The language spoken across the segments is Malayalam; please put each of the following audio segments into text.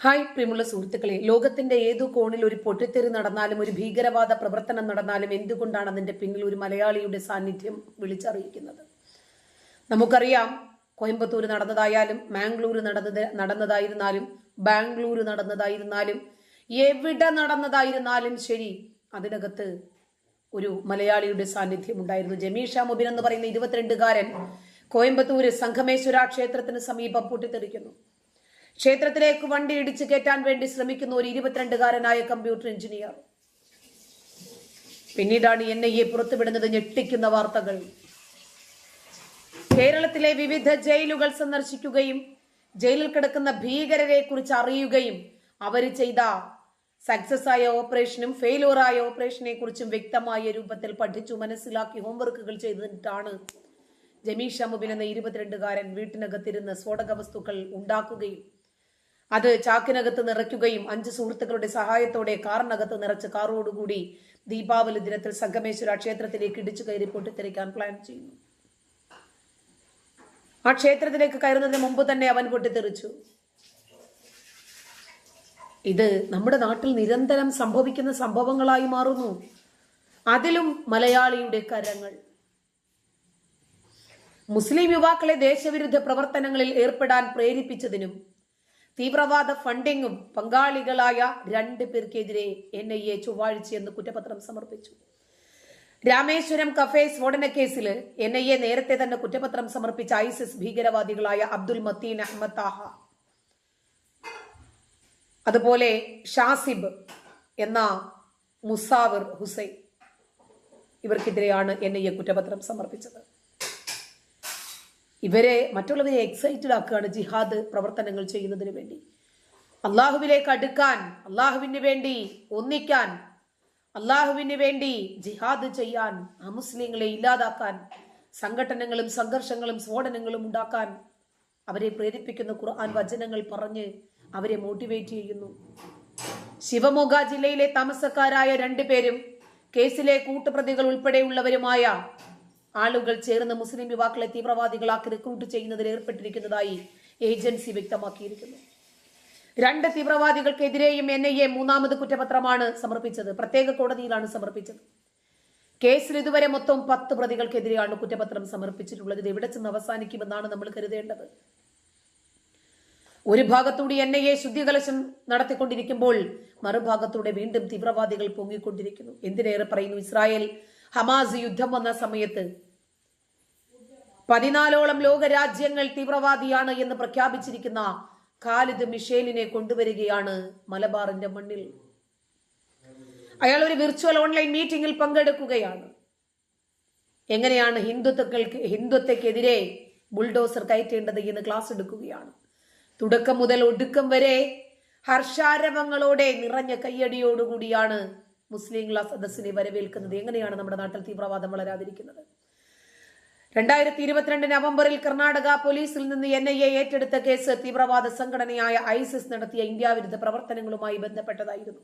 ഹായ് പ്രിയമുള്ള സുഹൃത്തുക്കളെ ലോകത്തിന്റെ ഏതു കോണിൽ ഒരു പൊട്ടിത്തെറി നടന്നാലും ഒരു ഭീകരവാദ പ്രവർത്തനം നടന്നാലും എന്തുകൊണ്ടാണ് അതിന്റെ പിന്നിൽ ഒരു മലയാളിയുടെ സാന്നിധ്യം വിളിച്ചറിയിക്കുന്നത്? നമുക്കറിയാം കോയമ്പത്തൂർ നടന്നതായാലും മാംഗ്ലൂർ നടന്നത് നടന്നതായിരുന്നാലും ബാംഗ്ലൂർ നടന്നതായിരുന്നാലും എവിടെ നടന്നതായിരുന്നാലും ശരി അതിനകത്ത് ഒരു മലയാളിയുടെ സാന്നിധ്യം ഉണ്ടായിരുന്നു. ജമീഷ മുബിൻ എന്ന് പറയുന്ന ഇരുപത്തിരണ്ടുകാരൻ കോയമ്പത്തൂര് സംഘമേശ്വര ക്ഷേത്രത്തിന് സമീപം പൊട്ടിത്തെറിക്കുന്നു. ക്ഷേത്രത്തിലേക്ക് വണ്ടി ഇടിച്ചു കയറ്റാൻ വേണ്ടി ശ്രമിക്കുന്ന ഒരു ഇരുപത്തിരണ്ടുകാരനായ കമ്പ്യൂട്ടർ എഞ്ചിനീയർ. പിന്നീടാണ് എൻ ഐ എ പുറത്തുവിടുന്നത് ഞെട്ടിക്കുന്ന വാർത്തകൾ. കേരളത്തിലെ വിവിധ ജയിലുകൾ സന്ദർശിക്കുകയും ജയിലിൽ കിടക്കുന്ന ഭീകരരെ കുറിച്ച് അറിയുകയും അവർ ചെയ്ത സക്സസ് ആയ ഓപ്പറേഷനും ഫെയിലോർ ആയ ഓപ്പറേഷനെ കുറിച്ചും വ്യക്തമായ രൂപത്തിൽ പഠിച്ചു മനസ്സിലാക്കി ഹോംവർക്കുകൾ ചെയ്തിട്ടാണ് ജമീഷ മുബിൻ എന്ന ഇരുപത്തിരണ്ടുകാരൻ വീട്ടിനകത്തിരുന്ന് സ്ഫോടക വസ്തുക്കൾ ഉണ്ടാക്കുകയും അത് ചാക്കിനകത്ത് നിറയ്ക്കുകയും അഞ്ച് സുഹൃത്തുക്കളുടെ സഹായത്തോടെ കാറിനകത്ത് നിറച്ച് കാറോടുകൂടി ദീപാവലി ദിനത്തിൽ സംഗമേശ്വര ക്ഷേത്രത്തിലേക്ക് ഇടിച്ചു കയറി പൊട്ടിത്തെറിക്കാൻ പ്ലാൻ ചെയ്യുന്നു. ആ ക്ഷേത്രത്തിലേക്ക് കയറുന്നതിന് മുമ്പ് തന്നെ അവൻ പൊട്ടിത്തെറിച്ചു. ഇത് നമ്മുടെ നാട്ടിൽ നിരന്തരം സംഭവിക്കുന്ന സംഭവങ്ങളായി മാറുന്നു. അതിലും മലയാളിയുടെ കരങ്ങൾ. മുസ്ലിം യുവാക്കളെ ദേശവിരുദ്ധ പ്രവർത്തനങ്ങളിൽ ഏർപ്പെടാൻ പ്രേരിപ്പിച്ചതിനും തീവ്രവാദ ഫണ്ടിങ്ങും പങ്കാളികളായ രണ്ട് പേർക്കെതിരെ എൻ ഐ എ ചൊവ്വാഴ്ചയെന്ന് കുറ്റപത്രം സമർപ്പിച്ചു. രാമേശ്വരം കഫേ സ്ഫോടന കേസിൽ എൻ ഐ എ നേരത്തെ തന്നെ കുറ്റപത്രം സമർപ്പിച്ച ഐസിസ് ഭീകരവാദികളായ അബ്ദുൽ മത്തീൻ അഹമ്മദ് താഹ. അതുപോലെ ഷാസിബ് എന്ന മുസാവിർ ഹുസൈൻ. ഇവർക്കെതിരെയാണ് എൻ ഐ എ കുറ്റപത്രം സമർപ്പിച്ചത്. ഇവരെ മറ്റുള്ളവരെ എക്സൈറ്റഡ് ആക്കുകയാണ് ജിഹാദ് പ്രവർത്തനങ്ങൾ ചെയ്യുന്നതിന് വേണ്ടി. അള്ളാഹുവിലേക്ക് അടുക്കാൻ അള്ളാഹുവിന് വേണ്ടി ഒന്നിക്കാൻ അള്ളാഹുവിന് വേണ്ടി ജിഹാദ് ചെയ്യാൻ ആ മുസ്ലിങ്ങളെ ഇല്ലാതാക്കാൻ സംഘടനകളും സംഘർഷങ്ങളും സ്ഫോടനങ്ങളും ഉണ്ടാക്കാൻ അവരെ പ്രേരിപ്പിക്കുന്ന ഖുർആൻ വചനങ്ങൾ പറഞ്ഞ് അവരെ മോട്ടിവേറ്റ് ചെയ്യുന്നു. ശിവമോഗ ജില്ലയിലെ താമസക്കാരായ രണ്ടുപേരും കേസിലെ കൂട്ടുപ്രതികൾ ഉൾപ്പെടെയുള്ളവരുമായ ആളുകൾ ചേർന്ന് മുസ്ലിം യുവാക്കളെ തീവ്രവാദികളാക്കി റിക്രൂട്ട് ചെയ്യുന്നതിൽ ഏർപ്പെട്ടിരിക്കുന്നതായി ഏജൻസി വ്യക്തമാക്കിയിരിക്കുന്നു. രണ്ട് തീവ്രവാദികൾക്കെതിരെയും എൻ ഐ എ മൂന്നാമത് കുറ്റപത്രമാണ് സമർപ്പിച്ചത്. പ്രത്യേക കോടതിയിലാണ് സമർപ്പിച്ചത്. കേസിൽ ഇതുവരെ മൊത്തം പത്ത് പ്രതികൾക്കെതിരെയാണ് കുറ്റപത്രം സമർപ്പിച്ചിട്ടുള്ളത്. ഇത് എവിടെ ചെന്ന് അവസാനിക്കുമെന്നാണ് നമ്മൾ കരുതേണ്ടത്. ഒരു ഭാഗത്തൂടി എൻ ഐ എ ശുദ്ധികലശം നടത്തിക്കൊണ്ടിരിക്കുമ്പോൾ മറുഭാഗത്തൂടെ വീണ്ടും തീവ്രവാദികൾ പൊങ്ങിക്കൊണ്ടിരിക്കുന്നു. എന്തിനേറെ പറയുന്നു? ഇസ്രായേൽ ഹമാസ് യുദ്ധം വന്ന സമയത്ത് പതിനാലോളം ലോകരാജ്യങ്ങൾ തീവ്രവാദിയാണ് എന്ന് പ്രഖ്യാപിച്ചിരിക്കുന്ന ഖാലിദ് മിഷേലിനെ കൊണ്ടുവരികയാണ് മലബാറിന്റെ മണ്ണിൽ. അയാൾ ഒരു വിർച്വൽ ഓൺലൈൻ മീറ്റിംഗിൽ പങ്കെടുക്കുകയാണ്. എങ്ങനെയാണ് ഹിന്ദുത്വക്കൾക്ക് ഹിന്ദുത്വക്കെതിരെ ബുൾഡോസർ കയറ്റേണ്ടത് എന്ന് ക്ലാസ് എടുക്കുകയാണ്. തുടക്കം മുതൽ ഒടുക്കം വരെ ഹർഷാരവങ്ങളോടെ നിറഞ്ഞ കയ്യടിയോടുകൂടിയാണ് മുസ്ലിം സദസ്സിനെ വരവേൽക്കുന്നത്. എങ്ങനെയാണ് നമ്മുടെ നാട്ടിൽ തീവ്രവാദം വളരാതിരിക്കുന്നത്? രണ്ടായിരത്തി ഇരുപത്തിരണ്ട് നവംബറിൽ കർണാടക പോലീസിൽ നിന്ന് എൻ ഐ എ ഏറ്റെടുത്ത കേസ് തീവ്രവാദ സംഘടനയായ ഐസിസ് നടത്തിയ ഇന്ത്യാവിരുദ്ധ പ്രവർത്തനങ്ങളുമായി ബന്ധപ്പെട്ടതായിരുന്നു.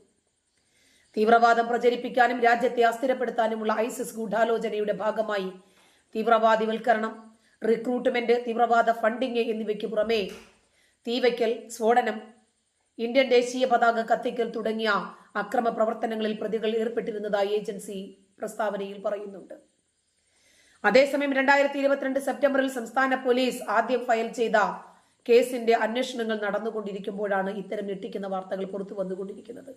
തീവ്രവാദം പ്രചരിപ്പിക്കാനും രാജ്യത്തെ അസ്ഥിരപ്പെടുത്താനുമുള്ള ഐസിസ് ഗൂഢാലോചനയുടെ ഭാഗമായി തീവ്രവാദിവൽക്കരണം റിക്രൂട്ട്മെന്റ് തീവ്രവാദ ഫണ്ടിങ് എന്നിവയ്ക്ക് പുറമെ തീവയ്ക്കൽ സ്ഫോടനം ഇന്ത്യൻ ദേശീയ പതാക കത്തിക്കൽ തുടങ്ങിയ അക്രമ പ്രവർത്തനങ്ങളിൽ പ്രതികൾ ഏർപ്പെട്ടിരുന്നതായി ഏജൻസി പ്രസ്താവനയിൽ പറയുന്നുണ്ട്. അതേസമയം രണ്ടായിരത്തി ഇരുപത്തിരണ്ട് സെപ്റ്റംബറിൽ സംസ്ഥാന പോലീസ് ആദ്യം ഫയൽ ചെയ്ത കേസിന്റെ അന്വേഷണങ്ങൾ നടന്നുകൊണ്ടിരിക്കുമ്പോഴാണ് ഇത്തരം ഞെട്ടിക്കുന്ന വാർത്തകൾ പുറത്തു വന്നുകൊണ്ടിരിക്കുന്നത്.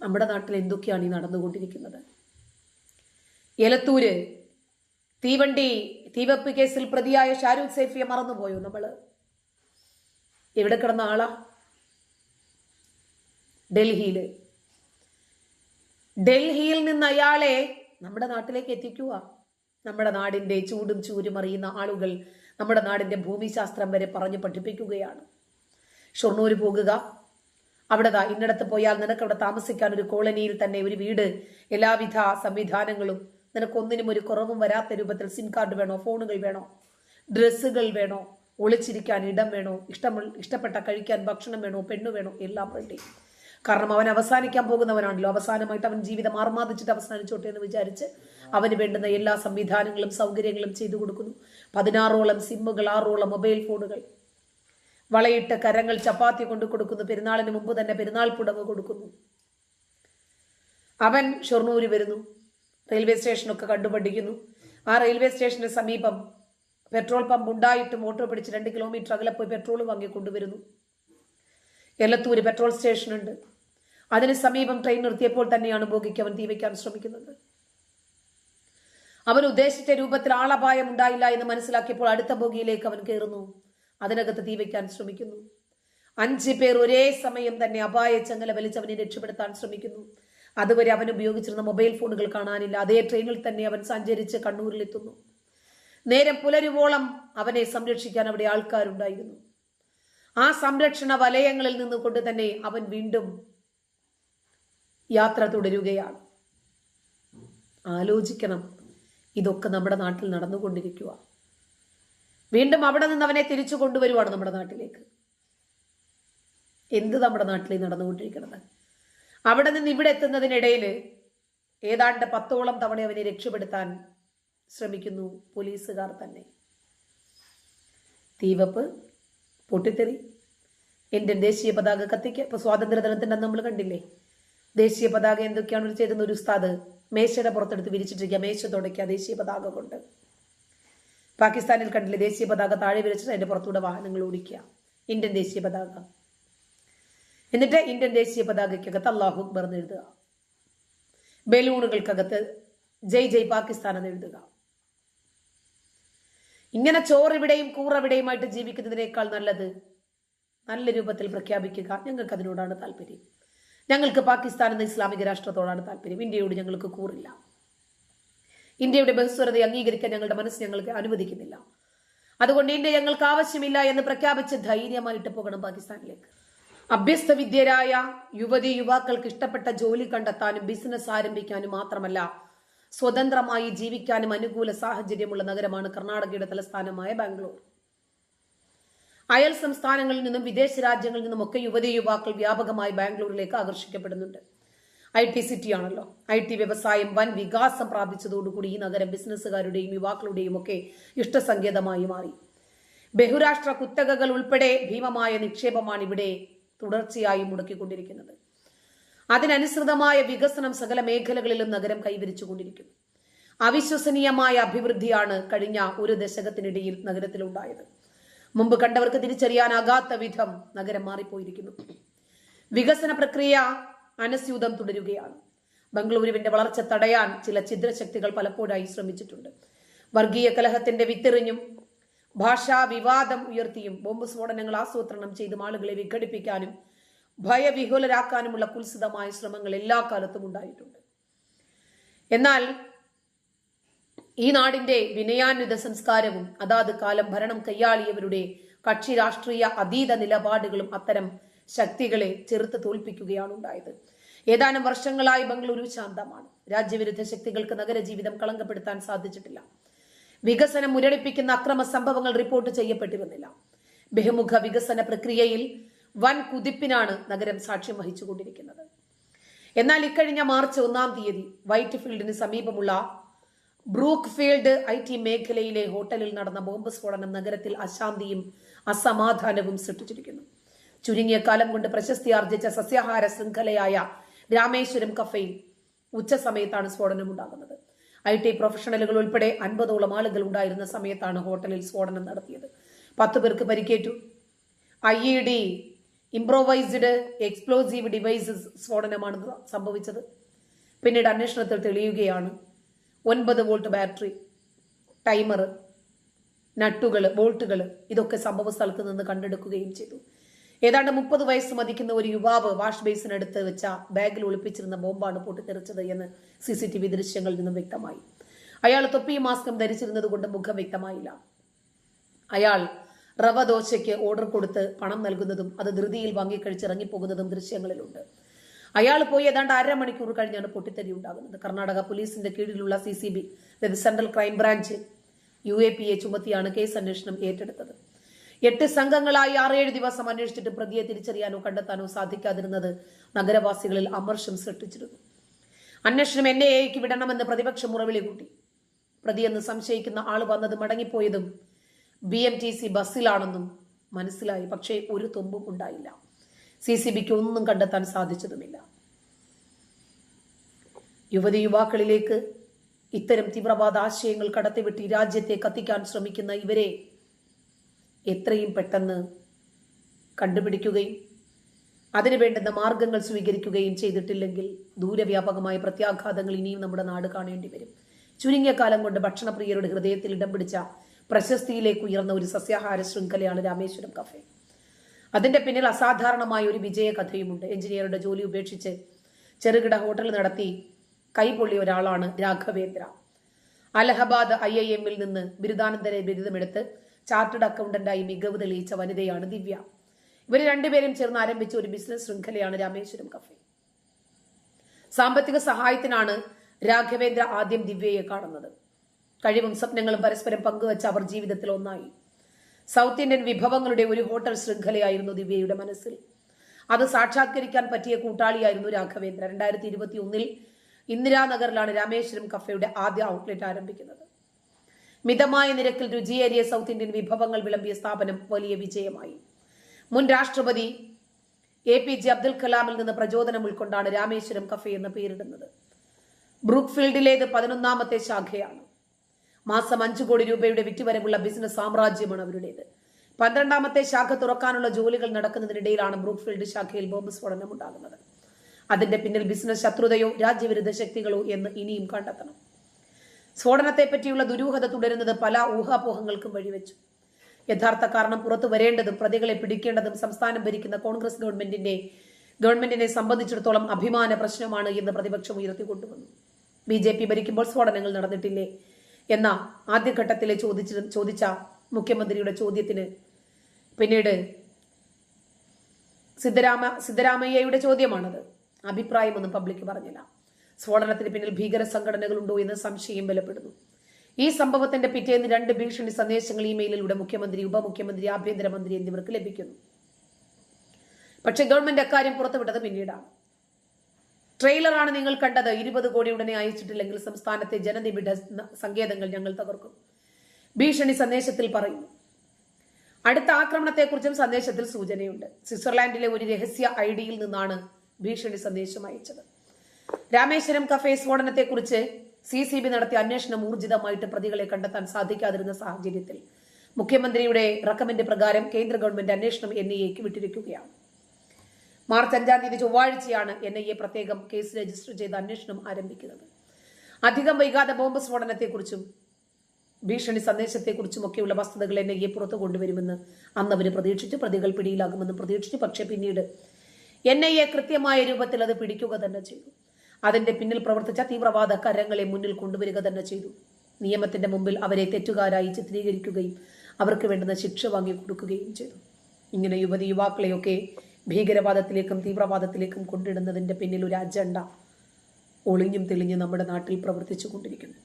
നമ്മുടെ നാട്ടിൽ എന്തൊക്കെയാണ് ഈ നടന്നുകൊണ്ടിരിക്കുന്നത്? എലത്തൂര് തീവണ്ടി തീവപ്പ് കേസിൽ പ്രതിയായ ഷാരൂഖ് സേഫിയെ മറന്നുപോയോ നമ്മൾ എവിടെ കിടന്ന ആളാ? ഡൽഹിയിൽ. ഡൽഹിയിൽ നിന്ന് അയാളെ നമ്മുടെ നാട്ടിലേക്ക് എത്തിക്കുക നമ്മുടെ നാടിന്റെ ചൂടും ചൂരും അറിയുന്ന ആളുകൾ നമ്മുടെ നാടിന്റെ ഭൂമിശാസ്ത്രം വരെ പറഞ്ഞു പഠിപ്പിക്കുകയാണ്. ഷൊർണൂർ പോകുക. അവിടെ ദാ ഇന്നിടത്ത് പോയാൽ നിനക്ക് അവിടെ താമസിക്കാൻ ഒരു കോളനിയിൽ തന്നെ ഒരു വീട്. എല്ലാവിധ സംവിധാനങ്ങളും. നിനക്കൊന്നിനും ഒരു കുറവും വരാത്ത രൂപത്തിൽ സിം കാർഡ് വേണോ? ഫോണുകൾ വേണോ? ഡ്രസ്സുകൾ വേണോ? ഒളിച്ചിരിക്കാൻ ഇടം വേണോ? ഇഷ്ടമുള്ള ഇഷ്ടപ്പെട്ട കഴിക്കാൻ ഭക്ഷണം വേണോ? പെണ്ണു വേണോ? എല്ലാം റെഡി കാരണം അവൻ അവസാനിക്കാൻ പോകുന്നവനാണല്ലോ. അവസാനമായിട്ട് അവൻ ജീവിതം ആർമാദിച്ചിട്ട് അവസാനിച്ചോട്ടെ എന്ന് വിചാരിച്ച് അവന് വേണ്ടുന്ന എല്ലാ സംവിധാനങ്ങളും സൗകര്യങ്ങളും ചെയ്തു കൊടുക്കുന്നു. പതിനാറോളം സിമ്മുകൾ ആറോളം മൊബൈൽ ഫോണുകൾ. വളയിട്ട കരങ്ങൾ ചപ്പാത്തി കൊണ്ട് കൊടുക്കുന്നു. പെരുന്നാളിന് മുമ്പ് തന്നെ പെരുന്നാൾ പുടവ് കൊടുക്കുന്നു. അവൻ ഷൊർണൂര് വരുന്നു. റെയിൽവേ സ്റ്റേഷനൊക്കെ കണ്ടുപഠിക്കുന്നു. ആ റെയിൽവേ സ്റ്റേഷന് സമീപം പെട്രോൾ പമ്പ് ഉണ്ടായിട്ട് മോട്ടോർ പിടിച്ച് രണ്ട് കിലോമീറ്റർ അകലെ പോയി പെട്രോൾ വാങ്ങി കൊണ്ടുവരുന്നു. എലത്തൂര് പെട്രോൾ സ്റ്റേഷനുണ്ട്. അതിന് സമീപം ട്രെയിൻ നിർത്തിയപ്പോൾ തന്നെയാണ് ബോഗിക്ക് അവൻ തീവയ്ക്കാൻ ശ്രമിക്കുന്നത്. അവൻ ഉദ്ദേശിച്ച രൂപത്തിൽ ആളപായം ഉണ്ടായില്ല എന്ന് മനസ്സിലാക്കിയപ്പോൾ അടുത്ത ബോഗിയിലേക്ക് അവൻ കയറുന്നു. അതിനകത്ത് തീവയ്ക്കാൻ ശ്രമിക്കുന്നു. അഞ്ച് പേർ ഒരേ സമയം തന്നെ അപായ ചങ്ങല വലിച്ചവനെ രക്ഷപ്പെടുത്താൻ ശ്രമിക്കുന്നു. അതുവരെ അവൻ ഉപയോഗിച്ചിരുന്ന മൊബൈൽ ഫോണുകൾ കാണാനില്ല. അതേ ട്രെയിനിൽ തന്നെ അവൻ സഞ്ചരിച്ച് കണ്ണൂരിലെത്തുന്നു നേരം പുലരുവോളം അവനെ സംരക്ഷിക്കാൻ അവിടെ ആൾക്കാരുണ്ടായിരുന്നു. ആ സംരക്ഷണ വലയങ്ങളിൽ നിന്നുകൊണ്ട് തന്നെ അവൻ വീണ്ടും യാത്ര തുടരുകയാണ്. ആലോചിക്കണം. ഇതൊക്കെ നമ്മുടെ നാട്ടിൽ നടന്നുകൊണ്ടിരിക്കുക വീണ്ടും അവിടെ നിന്ന് അവനെ തിരിച്ചു കൊണ്ടുവരുവാണ് നമ്മുടെ നാട്ടിലേക്ക്. എന്ത് നമ്മുടെ നാട്ടിൽ നടന്നുകൊണ്ടിരിക്കുന്നത്? അവിടെ നിന്ന് ഇവിടെ എത്തുന്നതിനിടയിൽ ഏതാണ്ട് പത്തോളം തവണ അവനെ രക്ഷപ്പെടുത്താൻ ശ്രമിക്കുന്നു പോലീസുകാർ തന്നെ. തീവപ്പ് പൊട്ടിത്തെറി ഇന്ത്യൻ ദേശീയ പതാക കത്തിക്ക് ഇപ്പൊ സ്വാതന്ത്ര്യ ദിനത്തിന്റെ നമ്മൾ കണ്ടില്ലേ? ദേശീയ പതാക എന്തൊക്കെയാണ് ഒരു ചേരുന്ന ഒരു ഉസ്താദ് മേശയുടെ പുറത്തെടുത്ത് വിരിച്ചിട്ടിരിക്കുക. മേശ തുടയ്ക്കുക. ദേശീയ പതാക കൊണ്ട്. പാകിസ്ഥാനിൽ കണ്ടില്ലേ ദേശീയ പതാക താഴെ വിരിച്ചിട്ട് അതിന്റെ പുറത്തൂടെ വാഹനങ്ങൾ ഓടിക്കുക. ഇന്ത്യൻ ദേശീയ പതാക. എന്നിട്ട് ഇന്ത്യൻ ദേശീയ പതാകയ്ക്കകത്ത് അള്ളാഹു അക്ബർ എന്ന് എഴുതുക. ബലൂണുകൾക്കകത്ത് ജയ് ജയ് പാകിസ്ഥാൻ എന്ന് എഴുതുക. ഇങ്ങനെ ചോറിവിടെയും കൂറവിടെയുമായിട്ട് ജീവിക്കുന്നതിനേക്കാൾ നല്ലത് നല്ല രൂപത്തിൽ പ്രഖ്യാപിക്കുക. ഞങ്ങൾക്ക് അതിനോടാണ് താല്പര്യം. ഞങ്ങൾക്ക് പാകിസ്ഥാൻ എന്ന ഇസ്ലാമിക രാഷ്ട്രത്തോടാണ് താല്പര്യം. ഇന്ത്യയോട് ഞങ്ങൾക്ക് കൂറില്ല. ഇന്ത്യയുടെ ബഹുസ്വരതയെ അംഗീകരിക്കാൻ ഞങ്ങളുടെ മനസ്സ് ഞങ്ങൾക്ക് അനുവദിക്കുന്നില്ല. അതുകൊണ്ട് ഇന്ത്യ ഞങ്ങൾക്ക് ആവശ്യമില്ല എന്ന് പ്രഖ്യാപിച്ച് ധൈര്യമായിട്ട് പോകണം പാകിസ്ഥാനിലേക്ക്. അഭ്യസ്ത വിദ്യരായ യുവതി യുവാക്കൾക്ക് ഇഷ്ടപ്പെട്ട ജോലി കണ്ടെത്താനും ബിസിനസ് ആരംഭിക്കാനും മാത്രമല്ല സ്വതന്ത്രമായി ജീവിക്കാനും അനുകൂല സാഹചര്യമുള്ള നഗരമാണ് കർണാടകയുടെ തലസ്ഥാനമായ ബാംഗ്ലൂർ. അയൽ സംസ്ഥാനങ്ങളിൽ നിന്നും വിദേശ രാജ്യങ്ങളിൽ നിന്നുമൊക്കെ യുവതി യുവാക്കൾ വ്യാപകമായി ബാംഗ്ലൂരിലേക്ക് ആകർഷിക്കപ്പെടുന്നുണ്ട്. ഐ ടി സിറ്റി ആണല്ലോ. ഐ ടി വ്യവസായം വൻ വികാസം പ്രാപിച്ചതോടുകൂടി ഈ നഗരം ബിസിനസ്സുകാരുടെയും യുവാക്കളുടെയും ഒക്കെ ഇഷ്ടസങ്കേതമായി മാറി. ബഹുരാഷ്ട്ര കുത്തകകൾ ഉൾപ്പെടെ ഭീമമായ നിക്ഷേപമാണ് ഇവിടെ തുടർച്ചയായി മുടക്കിക്കൊണ്ടിരിക്കുന്നത്. അതിനനുസൃതമായ വികസനം സകല മേഖലകളിലും നഗരം കൈവരിച്ചുകൊണ്ടിരിക്കുന്നു. അവിശ്വസനീയമായ അഭിവൃദ്ധിയാണ് കഴിഞ്ഞ ഒരു ദശകത്തിനിടയിൽ നഗരത്തിലുണ്ടായത്. മുമ്പ് കണ്ടവർക്ക് തിരിച്ചറിയാനാകാത്ത വിധം നഗരം മാറിപ്പോയിരിക്കുന്നു. വികസന പ്രക്രിയ അനസ്യൂതം തുടരുകയാണ്. ബംഗളൂരുവിന്റെ വളർച്ച തടയാൻ ചില ഛിദ്രശക്തികൾ പലപ്പോഴായി ശ്രമിച്ചിട്ടുണ്ട്. വർഗീയ കലഹത്തിന്റെ വിത്തെറിഞ്ഞും ഭാഷാ വിവാദം ഉയർത്തിയും ബോംബ് സ്ഫോടനങ്ങൾ ആസൂത്രണം ചെയ്തും ആളുകളെ വിഘടിപ്പിക്കാനും ഭയവിഹുലരാക്കാനുമുള്ള കുൽസിതമായ ശ്രമങ്ങൾ എല്ലാ കാലത്തും ഉണ്ടായിട്ടുണ്ട്. എന്നാൽ ഈ നാടിന്റെ വിനയാന്വിത സംസ്കാരവും അതാത് കാലം ഭരണം കൈയാളിയവരുടെ കക്ഷി രാഷ്ട്രീയ അതീത നിലപാടുകളും അത്തരം ശക്തികളെ ചെറുത്ത് തോൽപ്പിക്കുകയാണ് ഉണ്ടായത്. ഏതാനും വർഷങ്ങളായി ബംഗളൂരു ശാന്തമാണ്. രാജ്യവിരുദ്ധ ശക്തികൾക്ക് നഗരജീവിതം കളങ്കപ്പെടുത്താൻ സാധിച്ചിട്ടില്ല. വികസനം മുരടിപ്പിക്കുന്ന അക്രമ സംഭവങ്ങൾ റിപ്പോർട്ട് ചെയ്യപ്പെട്ടിരുന്നില്ല. ബഹുമുഖ വികസന പ്രക്രിയയിൽ വൻ കുതിപ്പിനാണ് നഗരം സാക്ഷ്യം വഹിച്ചുകൊണ്ടിരിക്കുന്നത്. എന്നാൽ ഇക്കഴിഞ്ഞ മാർച്ച് ഒന്നാം തീയതി വൈറ്റ് ഫീൽഡിന് സമീപമുള്ള ബ്രൂക്ക് ഫീൽഡ് ഐ ടി മേഖലയിലെ ഹോട്ടലിൽ നടന്ന ബോംബ് സ്ഫോടനം നഗരത്തിൽ അശാന്തിയും അസമാധാനവും സൃഷ്ടിച്ചിരിക്കുന്നു. ചുരുങ്ങിയ കാലം കൊണ്ട് പ്രശസ്തി ആർജിച്ച സസ്യാഹാര ശൃംഖലയായ രാമേശ്വരം കഫയിൽ ഉച്ചസമയത്താണ് സ്ഫോടനം ഉണ്ടാകുന്നത്. ഐ ടി പ്രൊഫഷണലുകൾ ഉൾപ്പെടെ അൻപതോളം ആളുകൾ ഉണ്ടായിരുന്ന സമയത്താണ് ഹോട്ടലിൽ സ്ഫോടനം നടത്തിയത്. പത്ത് പേർക്ക് പരിക്കേറ്റു. I E D improvised explosive devices സ്ഫോടനമാണ് സംഭവിച്ചത്. പിന്നീട് അന്വേഷണത്തിൽ തെളിയുകയാണ് ഒൻപത് വോൾട്ട് ബാറ്ററി ടൈമർ നട്ടുകൾ ബോൾട്ടുകൾ ഇതൊക്കെ സംഭവ സ്ഥലത്ത് നിന്ന് കണ്ടെടുക്കുകയും ചെയ്തു. ഏതാണ്ട് മുപ്പത് വയസ്സ് മതിക്കുന്ന ഒരു യുവാവ് വാഷ് ബേസിനടുത്ത് വെച്ച ബാഗിൽ ഒളിപ്പിച്ചിരുന്ന ബോംബാണ് പൊട്ടിത്തെറിച്ചത് എന്ന് സി സി ടി വി ദൃശ്യങ്ങളിൽ നിന്നും വ്യക്തമായി. അയാൾ തൊപ്പിയും മാസ്കും ധരിച്ചിരുന്നത് കൊണ്ട് മുഖം വ്യക്തമായില്ല. അയാൾ റവ ദോശയ്ക്ക് ഓർഡർ കൊടുത്ത് പണം നൽകുന്നതും അത് ധൃതിയിൽ വാങ്ങിക്കഴിച്ച് ഇറങ്ങിപ്പോകുന്നതും ദൃശ്യങ്ങളിലുണ്ട്. അയാൾ പോയി ഏതാണ്ട് അരമണിക്കൂർ കഴിഞ്ഞാണ് പൊട്ടിത്തെറി ഉണ്ടാകുന്നത്. കർണാടക പോലീസിന്റെ കീഴിലുള്ള C C B central crime branch U A P A ചുമത്തിയാണ് കേസ് അന്വേഷണം ഏറ്റെടുത്തത്. എട്ട് സംഘങ്ങളായി ആറേഴ് ദിവസം അന്വേഷിച്ചിട്ട് പ്രതിയെ തിരിച്ചറിയാനോ കണ്ടെത്താനോ സാധിക്കാതിരുന്നത് നഗരവാസികളിൽ അമർഷം സൃഷ്ടിച്ചിരുന്നു. അന്വേഷണം എൻ ഐ എക്ക് വിടണമെന്ന് പ്രതിപക്ഷം മുറവിളി കൂട്ടി. പ്രതിയെന്ന് സംശയിക്കുന്ന ആൾ വന്നത് മടങ്ങിപ്പോയതും ബി എം ടി സി ബസ്സിലാണെന്നും മനസ്സിലായി. പക്ഷേ ഒരു തുമ്പും ഉണ്ടായില്ല. സി സി ബിക്ക് ഒന്നും കണ്ടെത്താൻ സാധിച്ചതുമില്ല. യുവതി യുവാക്കളിലേക്ക് ഇത്തരം തീവ്രവാദ ആശയങ്ങൾ കടത്തിവിട്ട് രാജ്യത്തെ കത്തിക്കാൻ ശ്രമിക്കുന്ന ഇവരെ എത്രയും പെട്ടെന്ന് കണ്ടുപിടിക്കുകയും അതിനു വേണ്ടുന്ന മാർഗങ്ങൾ സ്വീകരിക്കുകയും ചെയ്തിട്ടില്ലെങ്കിൽ ദൂരവ്യാപകമായ പ്രത്യാഘാതങ്ങൾ ഇനിയും നമ്മുടെ നാട് കാണേണ്ടി വരും. ചുരുങ്ങിയ കാലം കൊണ്ട് ഭക്ഷണപ്രിയരുടെ ഹൃദയത്തിൽ ഇടം പിടിച്ച പ്രശസ്തിയിലേക്ക് ഉയർന്ന ഒരു സസ്യാഹാര ശൃംഖലയാണ് രാമേശ്വരം കഫേ. അതിന്റെ പിന്നിൽ അസാധാരണമായ ഒരു വിജയ കഥയുമുണ്ട്. എഞ്ചിനീയറുടെ ജോലി ഉപേക്ഷിച്ച് ചെറുകിട ഹോട്ടൽ നടത്തി കൈപൊള്ളിയ ഒരാളാണ് രാഘവേന്ദ്ര. അലഹബാദ് ഐ ഐ എമ്മിൽ നിന്ന് ബിരുദാനന്തര ബിരുദമെടുത്ത് ചാർട്ടേഡ് അക്കൗണ്ടന്റായി മികവ് തെളിയിച്ച വനിതയാണ് ദിവ്യ. ഇവർ രണ്ടുപേരും ചേർന്ന് ആരംഭിച്ച ഒരു ബിസിനസ് ശൃംഖലയാണ് രാമേശ്വരം കഫേ. സാമ്പത്തിക സഹായത്തിനാണ് രാഘവേന്ദ്ര ആദ്യം ദിവ്യയെ കാണുന്നത്. കഴിവും സ്വപ്നങ്ങളും പരസ്പരം പങ്കുവച്ച അവർ ജീവിതത്തിൽ ഒന്നായി. സൗത്ത് ഇന്ത്യൻ വിഭവങ്ങളുടെ ഒരു ഹോട്ടൽ ശൃംഖലയായിരുന്നു ദിവ്യയുടെ മനസ്സിൽ. അത് സാക്ഷാത്കരിക്കാൻ പറ്റിയ കൂട്ടാളിയായിരുന്നു രാഘവേന്ദ്ര. രണ്ടായിരത്തി ഇരുപത്തി ഒന്നിൽ ഇന്ദിരാനഗറിലാണ് രാമേശ്വരം കഫേയുടെ ആദ്യ ഔട്ട്ലെറ്റ് ആരംഭിക്കുന്നത്. മിതമായ നിരക്കിൽ രുചിയേറിയ സൗത്ത് ഇന്ത്യൻ വിഭവങ്ങൾ വിളമ്പിയ സ്ഥാപനം വലിയ വിജയമായി. മുൻ രാഷ്ട്രപതി എ പി ജെ അബ്ദുൽ കലാമിൽ നിന്ന് പ്രചോദനം ഉൾക്കൊണ്ടാണ് രാമേശ്വരം കഫേ എന്ന് പേരിടുന്നത്. ബ്രൂക്ക്ഫീൽഡിലേത് പതിനൊന്നാമത്തെ ശാഖയാണ്. മാസം അഞ്ചു കോടി രൂപയുടെ വിറ്റുവരവുള്ള ബിസിനസ് സാമ്രാജ്യമാണ് അവരുടേത്. പന്ത്രണ്ടാമത്തെ ശാഖ തുറക്കാനുള്ള ജോലികൾ നടക്കുന്നതിനിടയിലാണ് ബ്രൂക്ക്ഫീൽഡ് ശാഖയിൽ ബോംബ് സ്ഫോടനം ഉണ്ടാകുന്നത് അതിന്റെ പിന്നിൽ ബിസിനസ് ശത്രുതയോ രാജ്യവിരുദ്ധ ശക്തികളോ എന്ന് ഇനിയും കണ്ടെത്തണം. സ്ഫോടനത്തെ പറ്റിയുള്ള ദുരൂഹത തുടരുന്നത് പല ഊഹാപോഹങ്ങൾക്കും വഴിവെച്ചു. യഥാർത്ഥ കാരണം പുറത്തു വരേണ്ടതും പ്രതികളെ പിടിക്കേണ്ടതും സംസ്ഥാനം ഭരിക്കുന്ന കോൺഗ്രസ് ഗവൺമെന്റിന്റെ ഗവൺമെന്റിനെ സംബന്ധിച്ചിടത്തോളം അഭിമാന പ്രശ്നമാണ് എന്ന് പ്രതിപക്ഷം ഉയർത്തിക്കൊണ്ടുവന്നു. ബി ജെ പി ഭരിക്കുമ്പോൾ സ്ഫോടനങ്ങൾ നടന്നിട്ടില്ലേ? എന്ന ആദ്യഘട്ടത്തിലെ ചോദിച്ച ചോദിച്ച മുഖ്യമന്ത്രിയുടെ ചോദ്യത്തിന് പിന്നീട് സിദ്ധരാമ സിദ്ധരാമയ്യയുടെ ചോദ്യമാണത്. അഭിപ്രായമൊന്നും പബ്ലിക് പറഞ്ഞില്ല. സ്ഫോടനത്തിന് പിന്നിൽ ഭീകര സംഘടനകളുണ്ടോ എന്ന് സംശയം ബലപ്പെടുന്നു. ഈ സംഭവത്തിന്റെ പിറ്റേന്ന് രണ്ട് ഭീഷണി സന്ദേശങ്ങൾ ഇമെയിലിലൂടെ മുഖ്യമന്ത്രി ഉപമുഖ്യമന്ത്രി ആഭ്യന്തരമന്ത്രി എന്നിവർക്ക് ലഭിക്കുന്നു. പക്ഷേ ഗവൺമെന്റ് അക്കാര്യം പുറത്തുവിട്ടത് പിന്നീടാണ്. ട്രെയിലറാണ് നിങ്ങൾ കണ്ടത്. ഇരുപത് കോടി ഉടനെ അയച്ചിട്ടില്ലെങ്കിൽ സംസ്ഥാനത്തെ ജനനിബിഡ സങ്കേതങ്ങൾ ഞങ്ങൾ തകർക്കും. ഭീഷണി സന്ദേശത്തിൽ പറയുന്നു. അടുത്ത ആക്രമണത്തെക്കുറിച്ചും സന്ദേശത്തിൽ സൂചനയുണ്ട്. സ്വിറ്റ്സർലാൻഡിലെ ഒരു രഹസ്യ ഐ ഡിയിൽ നിന്നാണ് ഭീഷണി സന്ദേശം അയച്ചത്. രാമേശ്വരം കഫേ സ്ഫോടനത്തെക്കുറിച്ച് സി സി ബി നടത്തിയ അന്വേഷണം ഊർജിതമായിട്ട് പ്രതികളെ കണ്ടെത്താൻ സാധിക്കാതിരുന്ന സാഹചര്യത്തിൽ മുഖ്യമന്ത്രിയുടെ റെക്കമെന്റ് പ്രകാരം കേന്ദ്ര ഗവൺമെന്റ് അന്വേഷണം എൻ ഐ എക്ക് വിട്ടിരിക്കുകയാണ്. മാർച്ച് അഞ്ചാം തീയതി ചൊവ്വാഴ്ചയാണ് എൻ ഐ എ പ്രത്യേകം കേസ് രജിസ്റ്റർ ചെയ്ത് അന്വേഷണം ആരംഭിക്കുന്നത്. അധികം വൈകാതെ ബോംബ് സ്ഫോടനത്തെക്കുറിച്ചും ഭീഷണി സന്ദേശത്തെക്കുറിച്ചുമൊക്കെയുള്ള വസ്തുതകൾ എൻ ഐ എ പുറത്തു കൊണ്ടുവരുമെന്ന് അന്ന് അവർ പ്രതീക്ഷിച്ചു. പ്രതികൾ പിടിയിലാകുമെന്ന് പ്രതീക്ഷിച്ചു. പക്ഷേ പിന്നീട് എൻ ഐ എ കൃത്യമായ രൂപത്തിൽ അത് പിടിക്കുക തന്നെ ചെയ്തു. അതിന്റെ പിന്നിൽ പ്രവർത്തിച്ച തീവ്രവാദ കരങ്ങളെ മുന്നിൽ കൊണ്ടുവരിക തന്നെ ചെയ്തു. നിയമത്തിന്റെ മുമ്പിൽ അവരെ തെറ്റുകാരായി ചിത്രീകരിക്കുകയും അവർക്ക് വേണ്ടുന്ന ശിക്ഷ വാങ്ങി കൊടുക്കുകയും ചെയ്തു. ഇങ്ങനെ യുവതി യുവാക്കളെയൊക്കെ ഭീകരവാദത്തിലേക്കും തീവ്രവാദത്തിലേക്കും കൊണ്ടിടുന്നതിന്റെ പിന്നിൽ ഒരു അജണ്ട ഒളിഞ്ഞും തെളിഞ്ഞും നമ്മുടെ നാട്ടിൽ പ്രവർത്തിച്ചു കൊണ്ടിരിക്കുന്നു.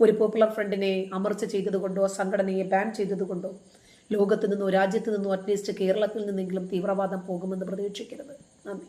ഒരു പോപ്പുലർ ഫ്രണ്ടിനെ അമർച്ച ചെയ്തതുകൊണ്ടോ സംഘടനയെ ബാൻ ചെയ്തതുകൊണ്ടോ ലോകത്ത് നിന്നോ രാജ്യത്ത് നിന്നോ അറ്റ്ലീസ്റ്റ് കേരളത്തിൽ നിന്നെങ്കിലും തീവ്രവാദം പോകുമെന്ന് പ്രതീക്ഷിക്കരുത്. നന്ദി.